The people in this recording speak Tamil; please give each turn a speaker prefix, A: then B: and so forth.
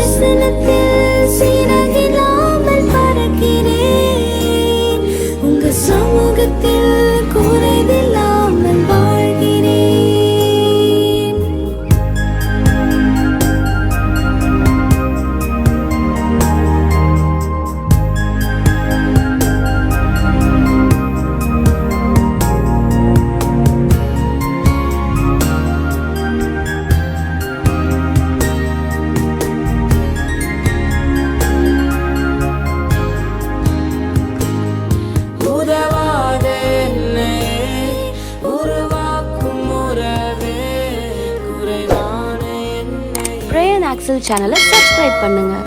A: தரிசனத்தில் சீரகிலாமல் பறக்கிறேன். உங்க சமூகத்தில் ப்ரேயர் ஆக்சல் சேனலை சப்ஸ்கிரைப் பண்ணுங்கள்